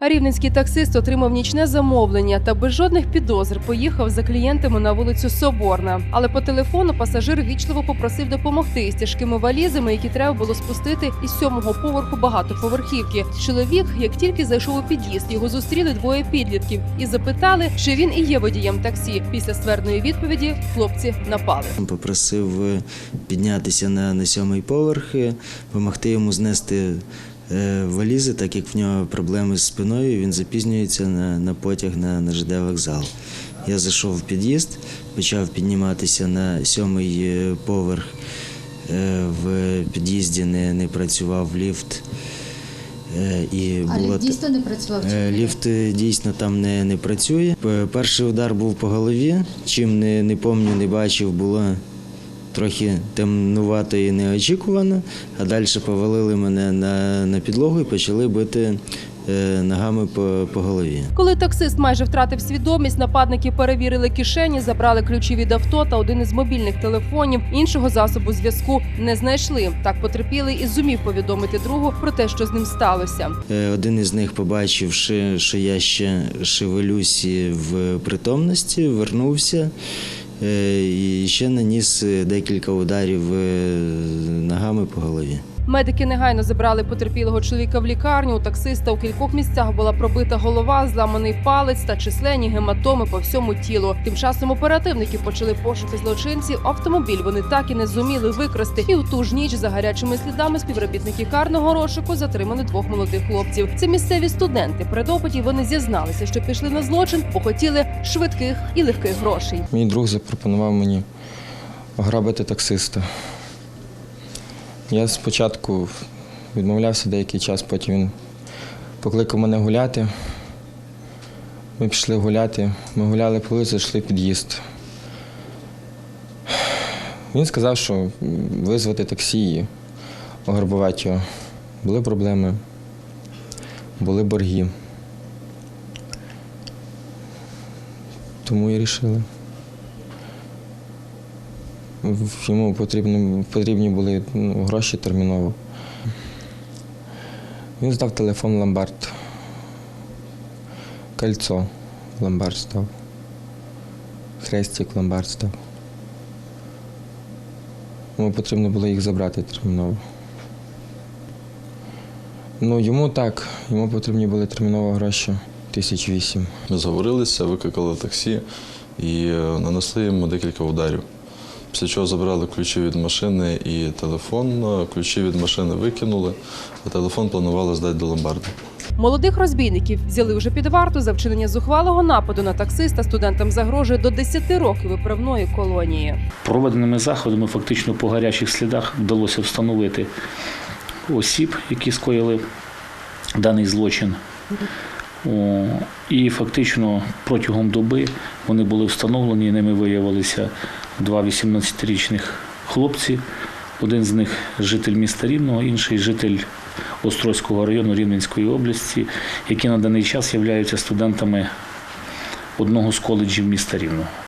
Рівненський таксист отримав нічне замовлення та без жодних підозр поїхав за клієнтами на вулицю Соборна. Але по телефону пасажир вічливо попросив допомогти з тяжкими валізами, які треба було спустити із сьомого поверху багатоповерхівки. Чоловік, як тільки зайшов у під'їзд, його зустріли двоє підлітків і запитали, чи він і є водієм таксі. Після ствердної відповіді хлопці напали. Попросив е, піднятися на, на сьомий поверх, е, допомогти йому знести е, валізи, так як в нього проблеми з спиною, він запізнюється на, на потяг на, на ЖД вокзал. Я зайшов в під'їзд, почав підніматися на сьомий е, поверх. Е, В під'їзді не, не працював ліфт. Е, І А було ліфт дійсно не працював? Е? Ліфт е, дійсно там не, не працює. Перший удар був по голові. Чим не, не помню, не бачив, було трохи темнувато і неочікувано. А далі повалили мене на, на підлогу і почали бити е, ногами по, по голові. Коли таксист майже втратив свідомість, нападники перевірили кишені, забрали ключі від авто та один із мобільних телефонів. Іншого засобу зв'язку не знайшли. Так потерпілий і зумів повідомити другу про те, що з ним сталося. Е, Один із них, побачивши, що я ще шевелюсь в притомності, вернувся і ще наніс е, декілька ударів е, ногами по голові. Медики негайно забрали потерпілого чоловіка в лікарню. У таксиста у кількох місцях була пробита голова, зламаний палець та численні гематоми по всьому тілу. Тим часом оперативники почали пошуки злочинців. Автомобіль вони так і не зуміли викрасти. І у ту ж ніч за гарячими слідами співробітники карного розшуку затримали двох молодих хлопців. Це місцеві студенти. При допиті вони зізналися, що пішли на злочин, бо хотіли швидких і легких грошей. Мій друг запропонував мені ограбити таксиста. Я спочатку відмовлявся деякий час, потім він покликав мене гуляти. Ми пішли гуляти. Ми гуляли по вулиці, зайшли в під'їзд. Він сказав, що визвати таксі і ограбувати його. Були проблеми, були борги. Тому і рішили. Йому потрібні, потрібні були ну, гроші терміново. Він здав телефон ломбард. Кольцо ломбард став. Хрестик ломбард став. Йому потрібно було їх забрати терміново. Ну, йому так, йому потрібні були терміново гроші. Тисяч вісім. Ми зговорилися, викликали таксі і е, нанесли йому декілька ударів. Після чого забрали ключі від машини і телефон. Ключі від машини викинули, а телефон планували здати до ломбарду. Молодих розбійників взяли вже під варту за вчинення зухвалого нападу на таксиста. Студентам загрожує до 10 років виправної колонії. Проведеними заходами фактично по гарячих слідах вдалося встановити осіб, які скоїли даний злочин. І фактично протягом доби вони були встановлені, ними виявилися два 18-річних хлопці. Один з них житель міста Рівного, інший житель Острозького району Рівненської області, які на даний час являються студентами одного з коледжів міста Рівного.